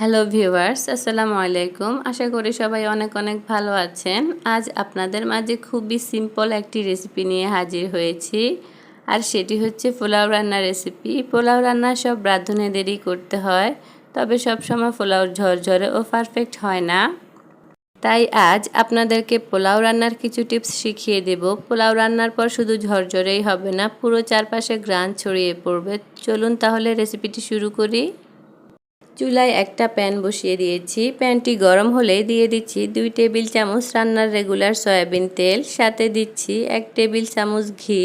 Hello viewers আসসালামু আলাইকুম আশা করি সবাই অনেক অনেক ভালো আছেন। আজ আপনাদের মাঝে খুবই সিম্পল একটি রেসিপি নিয়ে হাজির হয়েছি। আর সেটি হচ্ছে পোলাও রান্নার রেসিপি পোলাও রান্না সব রাঁধুনেদেরই করতে হয়, তবে সব সময় পোলাও ঝরঝরে ও পারফেক্ট হয় না। তাই আজ আপনাদেরকে পোলাও রান্নার কিছু টিপস শিখিয়ে দেব। পোলাও রান্নার পর শুধু ঝরঝরেই হবে না, পুরো চারপাশে গ্রান ছড়িয়ে পড়বে। চলুন তাহলে রেসিপিটি শুরু করি। চুলায় একটা প্যান বসিয়ে দিয়েছি। প্যানটি গরম হলে দিয়ে দিচ্ছি দুই টেবিল চামচ রান্নার রেগুলার সয়াবিন তেল, সাথে দিচ্ছি এক টেবিল চামচ ঘি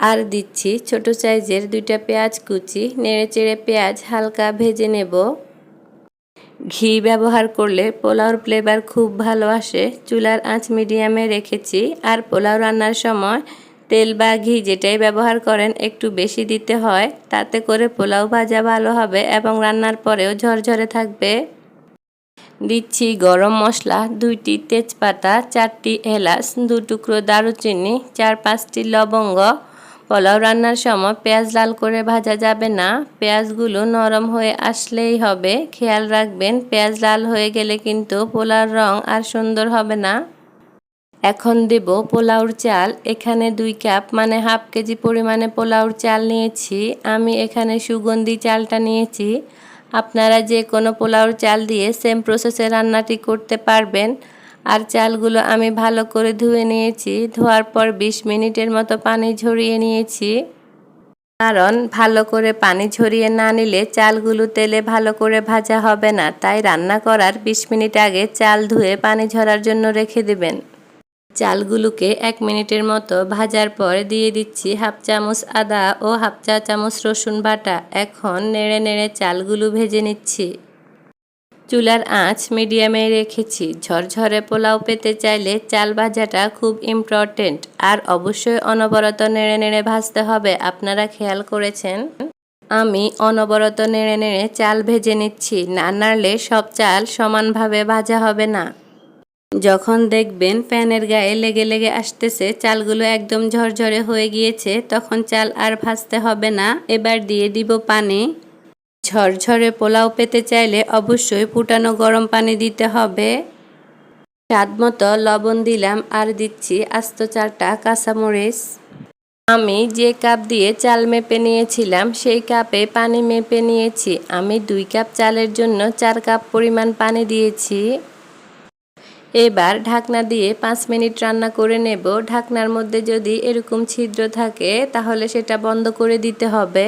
আর দিচ্ছি ছোট সাইজের দুইটা পেঁয়াজ কুচি। নেড়ে চেড়ে পেঁয়াজ হালকা ভেজে নেব। ঘি ব্যবহার করলে পোলাওর ফ্লেভার খুব ভালো আসে। চুলার আঁচ মিডিয়ামে রেখেছি। আর পোলাও রান্নার সময় তেল বা ঘি যেটাই ব্যবহার করেন একটু বেশি দিতে হয়, তাতে করে পোলাও ভাজা ভালো হবে এবং রান্নার পরেও ঝরঝরে থাকবে। দিচ্ছি গরম মশলা, দুইটি তেজপাতা, চারটি এলাচ, দু টুকরো দারুচিনি, চার পাঁচটি লবঙ্গ। পোলাও রান্নার সময় পেঁয়াজ লাল করে ভাজা যাবে না, পেঁয়াজগুলো নরম হয়ে আসলেই হবে। খেয়াল রাখবেন, পেঁয়াজ লাল হয়ে গেলে কিন্তু পোলার রং আর সুন্দর হবে না। এখন দেব পোলাওর চাল। এখানে দুই কাপ মানে হাফ কেজি পরিমাণে পোলাওর চাল নিয়েছি। আমি এখানে সুগন্ধি চালটা নিয়েছি। আপনারা যে কোনো পোলাওর চাল দিয়ে সেম প্রসেসে রান্নাটি করতে পারবেন। আর চালগুলো আমি ভালো করে ধুয়ে নিয়েছি। ধোয়ার পর ২০ মিনিটের মতো পানি ঝরিয়ে নিয়েছি। কারণ ভালো করে পানি ঝরিয়ে না নিলে চালগুলো তেলে ভালো করে ভাজা হবে না। তাই রান্না করার ২০ মিনিট আগে চাল ধুয়ে পানি ঝরার জন্য রেখে দেবেন। চালগুলোকে এক মিনিটের মতো ভাজার পর দিয়ে দিচ্ছি হাফ চামচ আদা ও হাফ চা চামচ রসুন বাটা। এখন নেড়ে নেড়ে চালগুলো ভেজে নিচ্ছি। চুলার আঁচ মিডিয়ামে রেখেছি। ঝরঝরে পোলাও পেতে চাইলে চাল ভাজাটা খুব ইম্পর্টেন্ট আর অবশ্যই অনবরত নেড়ে নেড়ে ভাজতে হবে। আপনারা খেয়াল করেছেন? আমি অনবরত নেড়ে নেড়ে চাল ভেজে নিচ্ছি। না নাড়লে সব চাল সমানভাবে ভাজা হবে না। যখন দেখবেন প্যানের গায়ে লেগে লেগে আসতেছে, চালগুলো একদম ঝরঝরে হয়ে গিয়েছে, তখন চাল আর ভাজতে হবে না। এবার দিয়ে দিব পানি। ঝরঝরে পোলাও পেতে চাইলে অবশ্যই ফুটানো গরম পানি দিতে হবে। স্বাদ মতো লবণ দিলাম আর দিচ্ছি আস্ত চারটা কাঁচামরিচ। আমি যে কাপ দিয়ে চাল মেপে নিয়েছিলাম, সেই কাপে পানি মেপে নিয়েছি। আমি দুই কাপ চালের জন্য চার কাপ পরিমাণ পানি দিয়েছি। এবার ঢাকনা দিয়ে পাঁচ মিনিট রান্না করে নেব। ঢাকনার মধ্যে যদি এরকম ছিদ্র থাকে, তাহলে সেটা বন্ধ করে দিতে হবে।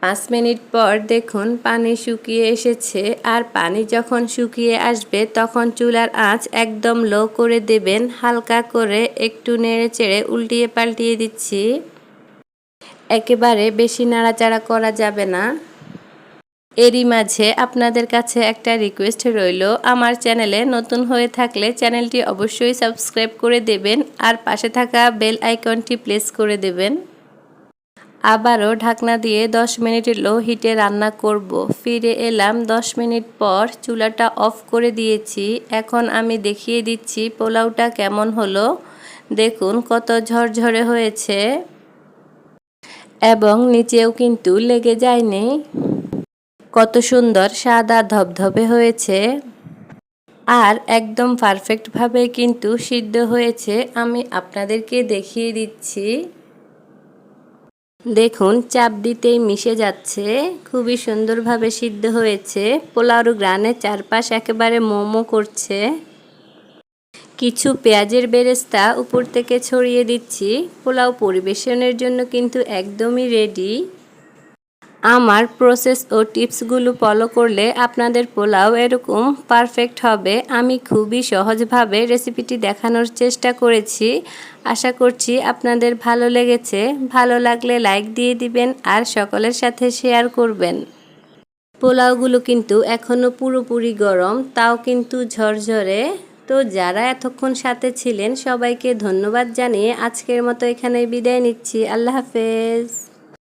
পাঁচ মিনিট পর দেখুন পানি শুকিয়ে এসেছে। আর পানি যখন শুকিয়ে আসবে, তখন চুলার আঁচ একদম লো করে দেবেন। হালকা করে একটু নেড়ে চেড়ে উল্টিয়ে পাল্টিয়ে দিচ্ছি। একেবারে বেশি নাড়াচাড়া করা যাবে না। এরই মাঝে আপনাদের কাছে একটা রিকোয়েস্ট রইল। আমার চ্যানেলে নতুন হয়ে থাকলে চ্যানেলটি অবশ্যই সাবস্ক্রাইব করে দেবেন আর পাশে থাকা বেল আইকনটি প্লেস করে দেবেন। আবারও ঢাকনা দিয়ে 10 মিনিট লো হিটে রান্না করব। ফিরে এলাম 10 মিনিট পর চুলাটা অফ করে দিয়েছি। এখন আমি দেখিয়ে দিচ্ছি পোলাওটা কেমন হলো। দেখুন কত ঝরঝরে হয়েছে। এবং নিচেও কিন্তু লেগে যায়নি। কত সুন্দর সাদা ধবধবে হয়েছে। আর একদম পারফেক্টভাবে কিন্তু সিদ্ধ হয়েছে। আমি আপনাদেরকে দেখিয়ে দিচ্ছি। দেখুন, চাপ দিতেই মিশে যাচ্ছে। খুবই সুন্দরভাবে সিদ্ধ হয়েছে। পোলাওর গ্রানের চারপাশ একেবারে মোমো করছে। কিছু পেঁয়াজের বেরেস্তা উপর থেকে ছড়িয়ে দিচ্ছি। পোলাও পরিবেশনের জন্য কিন্তু একদমই রেডি আমার প্রসেস ও টিপসগুলো ফলো করলে আপনাদের পোলাও এরকম পারফেক্ট হবে। আমি খুবই সহজভাবে রেসিপিটি দেখানোর চেষ্টা করেছি। আশা করছি আপনাদের ভালো লেগেছে। ভালো লাগলে লাইক দিয়ে দিবেন আর সকলের সাথে শেয়ার করবেন। পোলাওগুলো কিন্তু এখনও পুরোপুরি গরম, তাও কিন্তু ঝরঝরে। তো যারা এতক্ষণ সাথে ছিলেন, সবাইকে ধন্যবাদ জানিয়ে আজকের মতো এখানে বিদায় নিচ্ছি। আল্লাহ হাফেজ।